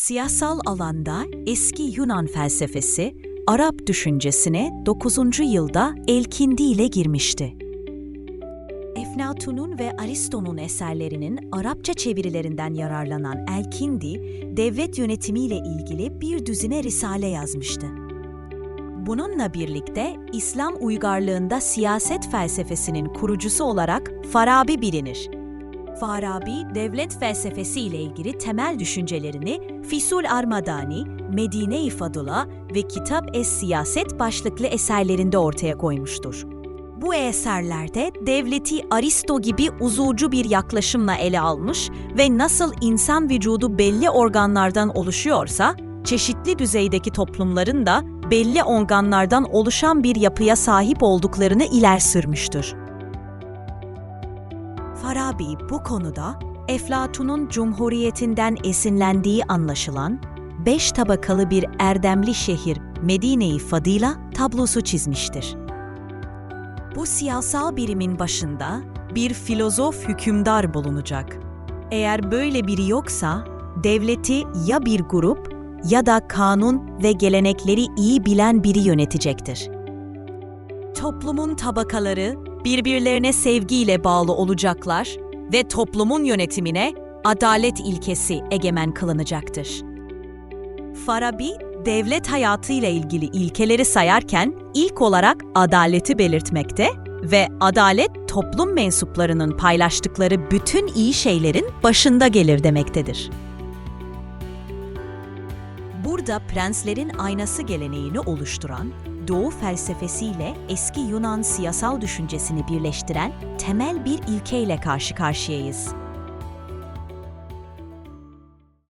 Siyasal alanda eski Yunan felsefesi, Arap düşüncesine 9. yılda Elkindi ile girmişti. Eflatun'un ve Aristo'nun eserlerinin Arapça çevirilerinden yararlanan Elkindi, devlet yönetimiyle ilgili bir düzine risale yazmıştı. Bununla birlikte İslam uygarlığında siyaset felsefesinin kurucusu olarak Farabi bilinir. Farabi, devlet felsefesi ile ilgili temel düşüncelerini Fisul Armadani, Medine-i Fadula ve Kitap Es-Siyaset başlıklı eserlerinde ortaya koymuştur. Bu eserlerde devleti Aristo gibi uzucu bir yaklaşımla ele almış ve nasıl insan vücudu belli organlardan oluşuyorsa, çeşitli düzeydeki toplumların da belli organlardan oluşan bir yapıya sahip olduklarını ileri sürmüştür. Farabi bu konuda Eflatun'un Cumhuriyetinden esinlendiği anlaşılan beş tabakalı bir erdemli şehir Medine-i Fadila tablosu çizmiştir. Bu siyasal birimin başında bir filozof hükümdar bulunacak. Eğer böyle biri yoksa, devleti ya bir grup ya da kanun ve gelenekleri iyi bilen biri yönetecektir. Toplumun tabakaları birbirlerine sevgiyle bağlı olacaklar ve toplumun yönetimine adalet ilkesi egemen kılınacaktır. Farabi, devlet hayatıyla ilgili ilkeleri sayarken ilk olarak adaleti belirtmekte ve adalet toplum mensuplarının paylaştıkları bütün iyi şeylerin başında gelir demektedir. Burada prenslerin aynası geleneğini oluşturan, Doğu felsefesiyle eski Yunan siyasal düşüncesini birleştiren temel bir ilkeyle karşı karşıyayız.